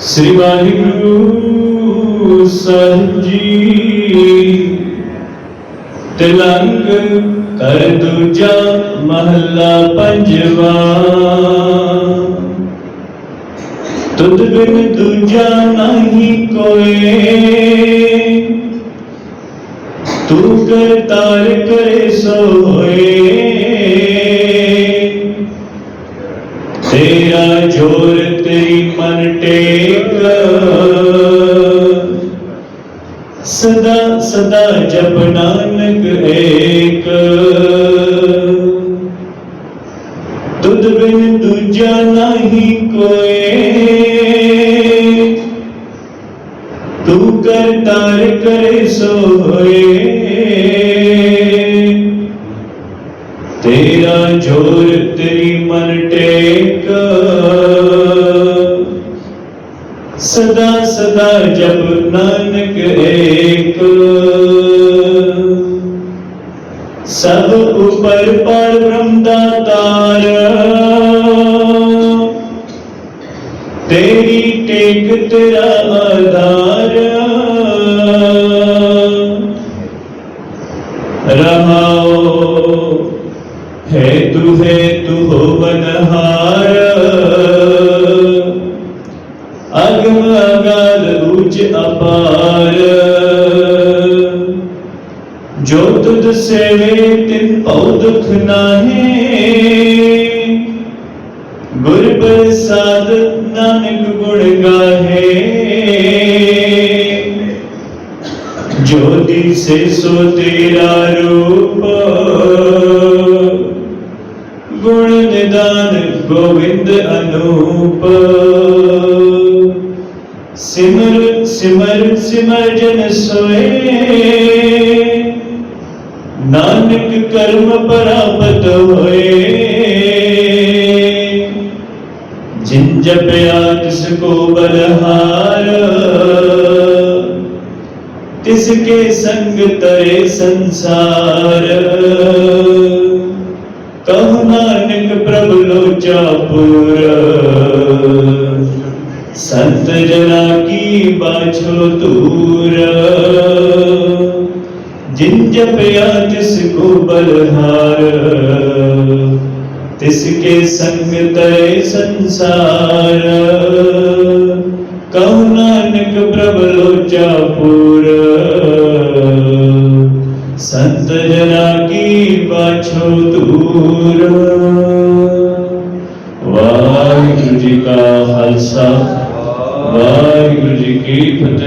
ਸ੍ਰੀ ਵਾਹਿਗੁਰੂ ਸਾਹਿਬ ਜੀ। ਤਿਲੰਗ ਕਰ ਦੂਜਾ ਮਹੱਲਾ ਪੰਜਵਾ। ਤੁਧ ਬਿਨ ਦੂਜਾ ਨਹੀਂ ਕੋਏ। ਤੂੰ ਕਰਤਾਰ ਕਰੇ ਸੋਏ। सदा जप नानक एक तुद बिन दूजा नहीं कोई तू कर तार करे सोए तेरा ज़ोर तेरी मन टेका सदा सदा जब नानक एक। सब ऊपर पर ब्रह्म तार तेरी टेक तेरा आधार। रहा है तू है तू हो बनहारा ਅਗਮ ਅਗਲ ਉਚ ਅਪਾਰ। ਜੋ ਤੁਧ ਸੇਵੇ, ਤਿਨ ਭਉ ਦੁਖ ਨਾਹੀ। ਗੁਰ ਪ੍ਰਸਾਦ ਨਾਨਕ ਗੁਣ ਗਾਹੇ। ਜੋ ਦਿਸੇ ਸੋ ਤੇਰਾ ਰੂਪ। ਗੁਣ ਨਿਦਾਨ ਗੋਵਿੰਦ ਅਨੂਪ। ਸਿਮਰ ਸਿਮਰ ਸਿਮਰ ਜਨ ਸੋਏ। ਨਾਨਕ ਕਰਮ ਪ੍ਰਾਪਤ ਹੋਏ। ਜਿਨ ਜਪਿਆ, ਤਿਸ ਕੋ ਬਲਹਾਰ। ਤਿਸ ਕੇ ਸੰਗ ਤਰੇ ਸੰਸਾਰ। ਕਹੋ ਨਾਨਕ ਪ੍ਰਭ ਲੋਚਾ ਪੁਰ। संत जना की बाछो दूर। जिन जपया तिसको बलहार। तिसके संग तय संसार। कहु नानक प्रबलो चापुर संत जना की बाछो दूर। वाहिगुरु जी का खालसा। ਵਾਹਿਗੁਰੂ ਜੀ ਕੀ ਫਤਿਹ।